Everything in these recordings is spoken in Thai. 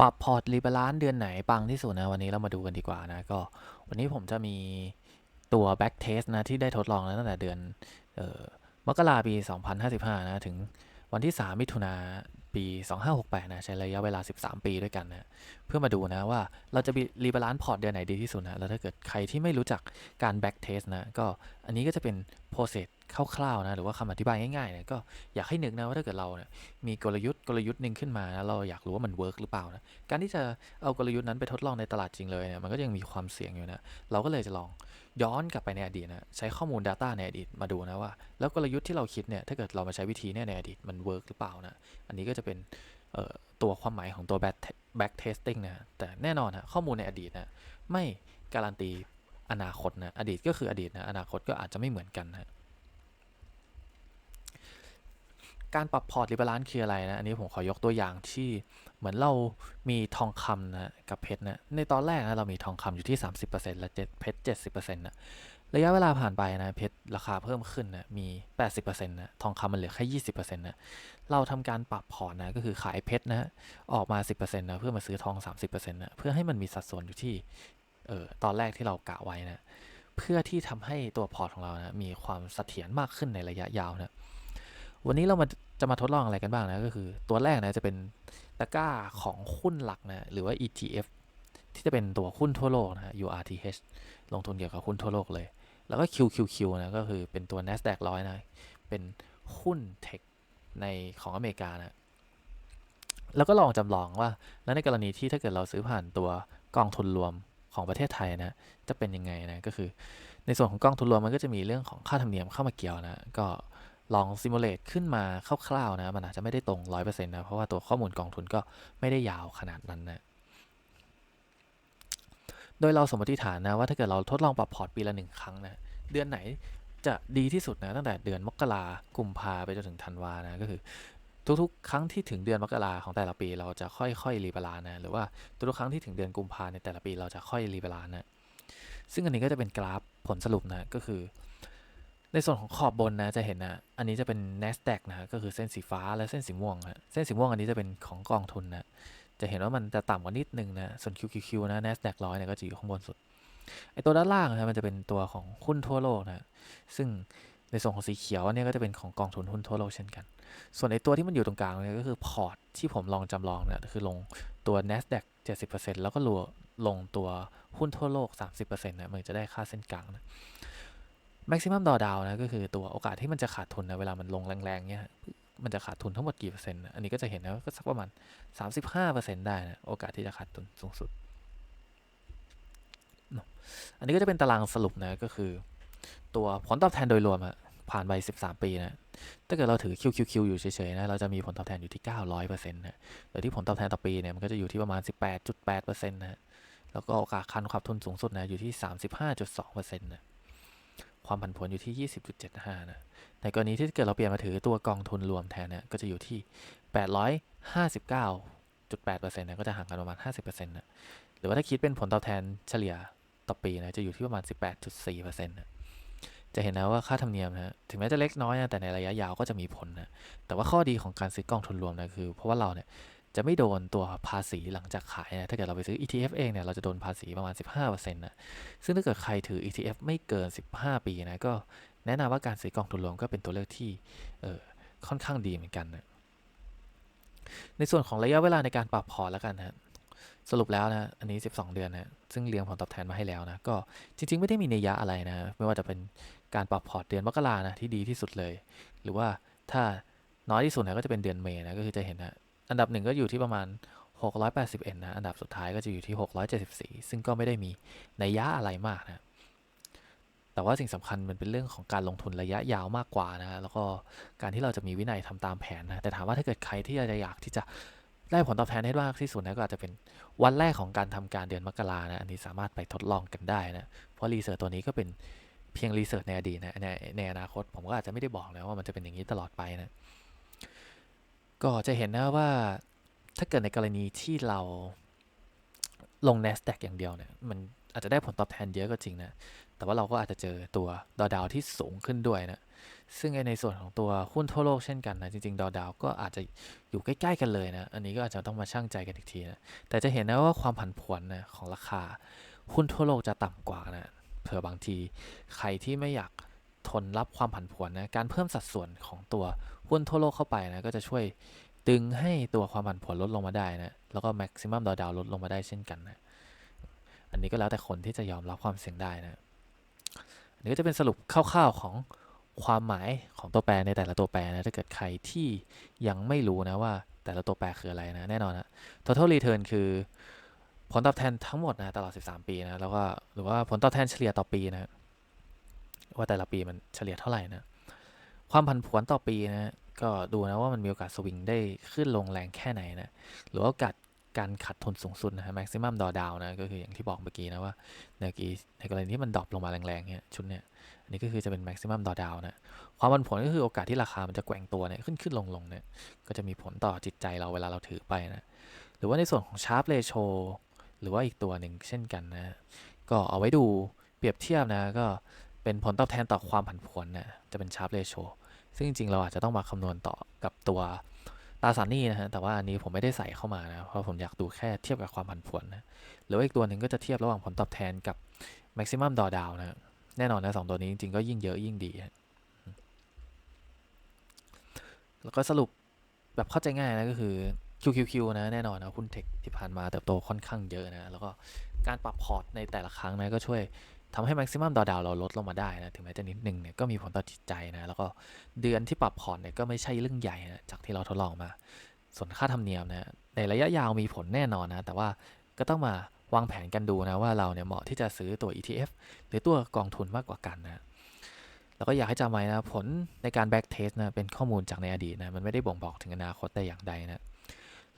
ปรับพอร์ตรีบาลานซ์เดือนไหนปังที่สุดนะ วันนี้เรามาดูกันดีกว่านะก็ วันนี้ผมจะมีตัว back test นะ ที่ได้ทดลองแล้วตั้งแต่เดือนออมกราปี 2055 นะ ถึงวันที่ 3 มิถุนาปี 2568 นะ ใช้ระยะเวลา 13 ปีด้วยกันนะ เพื่อมาดูนะว่าเราจะรีบาลานซ์พอร์ตเดือนไหนดีที่สุดนะ แล้วถ้าเกิดใครที่ไม่รู้จักการ back test นะ ก็อันนี้ก็จะเป็น process คร่าวๆนะหรือว่าคำอธิบายง่ายๆเนี่ยก็อยากให้นึกนะว่าถ้าเกิดเราเนี่ยมีกลยุทธ์กลยุทธ์หนึ่งขึ้นมานะเราอยากรู้ว่ามันเวิร์กหรือเปล่านะการที่จะเอากลยุทธ์นั้นไปทดลองในตลาดจริงเลยเนี่ยมันก็ยังมีความเสี่ยงอยู่นะเราก็เลยจะลองย้อนกลับไปในอดีตนะใช้ข้อมูล Data ในอดีตมาดูนะว่า แล้วกลยุทธ์ที่เราคิดเนี่ยถ้าเกิดเรามาใช้วิธีเนี่ยในอดีตมันเวิร์กหรือเปล่านะอันนี้ก็จะเป็นตัวความหมายของตัว back testing นะแต่แน่นอนนะข้อมูลในอดีตนะไม่การันตีอนาคตนะอดีตก็คืออดีตนะอนาคตก็อาจจะไม่เหมือนกันนะ การปรับพอร์ตริบาลานซ์คืออะไรนะ อันนี้ผมขอยกตัวอย่างที่เหมือนเรามีทองคำนะกับเพชรนะ ในตอนแรกนะเรามีทองคำอยู่ที่ 30%และเพชร70%นะระยะเวลาผ่านไปนะเพชรราคาเพิ่มขึ้นนะมี 80%นะทองคำมันเหลือแค่20%นะเราทำการปรับพอร์ตนะก็คือขายเพชรนะออกมา 10%นะเพื่อมาซื้อทอง 30%นะเพื่อให้มันมีสัดส่วนอยู่ที่เออตอนแรกที่เรากะไว้นะเพื่อที่ทำให้ตัวพอร์ตของเรานะมีความเสถียรมากขึ้นในระยะยาวนะ วันนี้เรามาจะมาทดลองอะไรกันบ้างนะก็คือ ตัวแรกนะจะเป็นตะกร้าของหุ้นหลักนะหรือว่า ETF ที่จะเป็นตัวหุ้นทั่วโลกนะ URTH ลงทุนเกี่ยวกับหุ้นทั่วโลกเลย แล้วก็ QQQ นะก็คือเป็นตัว NASDAQ ร้อยนะเป็นหุ้นเทคในของอเมริกานะแล้วก็ลองจำลองว่า แล้วในกรณีที่ถ้าเกิดเราซื้อผ่านตัวกองทุนรวมของประเทศไทยนะจะเป็นยังไงนะก็คือ ในส่วนของกองทุนรวมมันก็จะมีเรื่องของค่าธรรมเนียมเข้ามาเกี่ยวนะก็ ลองซิมูเลตขึ้นมาคร่าวๆนะมันอาจจะไม่ได้ตรง 100%นะ เพราะว่าตัวข้อมูลกองทุนก็ไม่ได้ยาวขนาดนั้นนะโดยเราสมมติฐานนะว่าถ้าเกิดเราทดลองปรับพอร์ตปีละหนึ่งครั้งนะเดือนไหนจะดีที่สุดนะตั้งแต่เดือนมกรากุมภาไปจนถึงธันวานะก็คือ ทุกๆ ครั้งที่ถึงเดือนมกราของแต่ละปี เราจะค่อยๆรีบาลานะหรือว่าทุกๆครั้งที่ถึงเดือนกุมภาในแต่ละปีเราจะค่อยรีบาลานนะซึ่งอันนี้ก็จะเป็นกราฟผลสรุปนะก็คือ ในส่วนของขอบบนนะจะเห็นนะ อันนี้จะเป็น NASDAQ นะก็คือเส้นสีฟ้าและเส้นสีม่วงฮะเส้นสีม่วงอันนี้จะเป็นของกองทุนนะ จะเห็นว่ามันจะต่ำกว่านิดนึงนะ ส่วน QQQ นะ NASDAQ ร้อยเนี่ยก็จะอยู่ข้างบนสุด ไอตัวด้านล่างนะมันจะเป็นตัวของหุ้นทั่วโลกนะ ซึ่งในส่วนของสีเขียวอันนี้ก็จะเป็นของกองทุนหุ้นทั่วโลกเช่นกัน ส่วนไอตัวที่มันอยู่ตรงกลางเนี่ยก็คือพอร์ตที่ผมลองจำลองเนี่ยคือลงตัว NASDAQ 70%แล้วก็ลลงตัวหุ้นทั่วโลก 30%นะมันจะได้ค่าเส้นกลางนะ maximum drawdown นะก็คือตัวโอกาสที่มันจะขาดทุนนะเวลามันลงแรงๆเนี่ยมันจะขาดทุนทั้งหมดกี่เปอร์เซ็นต์อันนี้ก็จะเห็นนะก็สักประมาณ 35%ได้นะโอกาสที่จะขาดทุนสูงสุด อันนี้ก็จะเป็นตารางสรุปนะก็คือ ตัวผลตอบแทนโดยรวมอะผ่านไป 13 ปีนะถ้าเกิดเราถือ QQQ อยู่เฉยๆนะเราจะมีผลตอบแทนอยู่ที่ 900%นะโดยที่ผลตอบแทนต่อปีเนี่ยมันก็จะอยู่ที่ประมาณ 18.8%นะแล้วก็โอกาสคันขาดทุนสูงสุดนะอยู่ที่ 35.2%นะ ความผันผวนอยู่ที่ 20.75 นะ ในกรณีที่เกิดเราเปลี่ยนมาถือตัวกองทุนรวมแทนเนี่ย ก็จะอยู่ที่ 859.8%นะ ก็จะห่างกันประมาณ 50%นะ หรือว่าถ้าคิดเป็นผลตอบแทนเฉลี่ยต่อปีนะ จะอยู่ที่ประมาณ 18.4%นะจะเห็นนะว่าค่าธรรมเนียมนะถึงแม้จะเล็กน้อยนะแต่ในระยะยาวก็จะมีผลนะแต่ว่าข้อดีของการซื้อกองทุนรวมนะคือ เพราะว่าเราเนี่ย จะไม่โดนตัวภาษีหลังจากขายนะถ้าเกิดเราไปซื้อ ETF เองเนี่ยเราจะโดนภาษีประมาณ 15%นะซึ่งถ้าเกิดใครถือ ETF ไม่เกิน 15 ปีนะก็แนะนำว่าการซื้อกองทุนรวมก็เป็นตัวเลือกที่เออค่อนข้างดีเหมือนกันนะในส่วนของระยะเวลาในการปรับพอร์ตแล้วกันนะสรุปแล้วนะอันนี้ 12 เดือนนะซึ่งเรียงผลตอบแทนมาให้แล้วนะก็จริง ๆ ไม่ได้มีเนยยะอะไรนะไม่ว่าจะเป็นการปรับพอร์ตเดือนมกรานะที่ดีที่สุดเลย หรือว่าถ้าน้อยที่สุดนะก็จะเป็นเดือนเมษนะก็คือจะเห็นนะ อันดับหนึ่งก็อยู่ที่ประมาณ 681 นะ อันดับสุดท้ายก็จะอยู่ที่ 674 ซึ่งก็ไม่ได้มีนัยยะอะไรมากนะ แต่ว่าสิ่งสำคัญมันเป็นเรื่องของการลงทุนระยะยาวมากกว่านะ แล้วก็การที่เราจะมีวินัยทำตามแผนนะ แต่ถามว่าถ้าเกิดใครที่จะอยากที่จะได้ผลตอบแทนให้มากที่สุดนะก็อาจจะเป็นวันแรกของการทำการเดือนมกรานะ อันนี้สามารถไปทดลองกันได้นะ เพราะรีเสิร์ชตัวนี้ก็เป็นเพียงรีเสิร์ชในอดีตนะในในอนาคตผมก็อาจจะไม่ได้บอกนะว่ามันจะเป็นอย่างนี้ตลอดไปนะ ก็จะเห็นนะว่าถ้าเกิดในกรณีที่เราลง NASDAQ อย่างเดียวเนี่ยมันอาจจะได้ผลตอบแทนเยอะก็จริงนะ แต่ว่าเราก็อาจจะเจอตัวดอดาวที่สูงขึ้นด้วยนะ ซึ่งในส่วนของตัวหุ้นทั่วโลกเช่นกันนะ จริง ๆ ดอดาวก็อาจจะอยู่ใกล้ ๆ กันเลยนะ อันนี้ก็อาจจะต้องมาชั่งใจกันอีกทีนะ แต่จะเห็นนะว่าความผันผวนนะของราคา หุ้นทั่วโลกจะต่ำกว่านะ เผื่อบางทีใครที่ไม่อยาก ทนรับความผันผวนนะการเพิ่มสัดส่วนของตัวหุ้นทั่วโลกเข้าไปนะก็จะช่วยดึงให้ตัวความผันผวนลดลงมาได้นะแล้วก็ maximum drawdown ลดลงมาได้เช่นกันนะอันนี้ก็แล้วแต่คนที่จะยอมรับความเสี่ยงได้นะอันนี้ก็จะเป็นสรุปคร่าวๆของความหมายของตัวแปรในแต่ละตัวแปรนะถ้าเกิดใครที่ยังไม่รู้นะว่าแต่ละตัวแปรคืออะไรนะแน่นอนนะ total return คือผลตอบแทนทั้งหมดนะตลอด 13 ปีนะแล้วก็หรือว่าผลตอบแทนเฉลี่ยต่อปีนะ ว่าแต่ละปีมันเฉลี่ยเท่าไหร่นะ ความผันผวนต่อปีนะก็ดูนะว่ามันมีโอกาสสวิงได้ขึ้นลงแรงแค่ไหนนะ หรือว่าโอกาสการขัดทุนสูงสุดนะฮะ maximum drawdown นะ ก็คืออย่างที่บอกเมื่อกี้นะว่าในกรณีในกรณีที่มันดรอปลงมาแรงๆเนี่ยชุดเนี่ย อันนี้ก็คือจะเป็น maximum drawdown นะ ความผันผวนก็คือโอกาสที่ราคามันจะแกว่งตัวเนี่ยขึ้นขึ้นลงลงเนี่ย ก็จะมีผลต่อจิตใจเราเวลาเราถือไปนะ หรือว่าในส่วนของ sharp ratio หรือว่าอีกตัวหนึ่งเช่นกันนะ ก็เอาไว้ดูเปรียบเทียบนะ ก็ เป็นผลตอบแทนต่อความผันผวนนะจะเป็น sharp ratio ซึ่งจริงๆ เราอาจจะต้องมาคำนวณต่อกับตัวตราสารหนี้นะฮะ แต่ว่าอันนี้ผมไม่ได้ใส่เข้ามานะ เพราะผมอยากดูแค่เทียบกับความผันผวนนะ หรือว่าอีกตัวหนึ่งก็จะเทียบระหว่างผลตอบแทนกับ maximum drawdown นะ แน่นอนนะสองตัวนี้จริงๆ ก็ยิ่งเยอะยิ่งดีฮะแล้วก็สรุปแบบเข้าใจง่ายนะก็คือ QQQ นะแน่นอนนะหุ้นเทคที่ผ่านมาเติบโตค่อนข้างเยอะนะ แล้วก็การปรับพอร์ตในแต่ละครั้งนะก็ช่วย ทำให้ maximum drawdown เราลดลงมาได้นะ ถึงแม้จะนิดนึงเนี่ยก็มีผลต่อจิตใจนะ แล้วก็เดือนที่ปรับพอร์ตเนี่ยก็ไม่ใช่เรื่องใหญ่นะ จากที่เราทดลองมา ส่วนค่าธรรมเนียมนะในระยะยาวมีผลแน่นอนนะ แต่ว่าก็ต้องมาวางแผนกันดูนะว่าเราเนี่ยเหมาะที่จะซื้อตัว ETF หรือตัวกองทุนมากกว่ากันนะแล้วก็อยากให้จำไว้นะผลในการ back test นะเป็นข้อมูลจากในอดีตนะมันไม่ได้บ่งบอกถึงอนาคตแต่อย่างใดนะ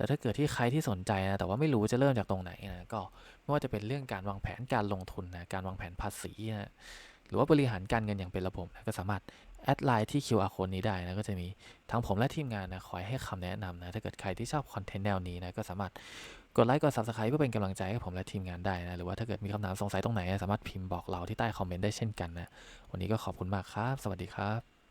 แล้วถ้าเกิดที่ใครที่สนใจนะแต่ว่าไม่รู้จะเริ่มจากตรงไหนนะก็ไม่ว่าจะเป็นเรื่องการวางแผนการลงทุนนะการวางแผนภาษีนะหรือว่าบริหารการเงินอย่างเป็นระบบนะก็สามารถแอดไลน์ที่ QR code นี้ได้นะก็จะมีทั้งผมและทีมงานนะคอยให้คำแนะนำนะถ้าเกิดใครที่ชอบคอนเทนต์แนวนี้นะก็สามารถกดไลค์กด Subscribe เพื่อเป็นกำลังใจให้ผมและทีมงานได้นะหรือว่าถ้าเกิดมีคำถามสงสัยตรงไหนนะสามารถพิมพ์บอกเราที่ใต้คอมเมนต์ได้เช่นกันนะวันนี้ก็ขอบคุณมากครับ สวัสดีครับ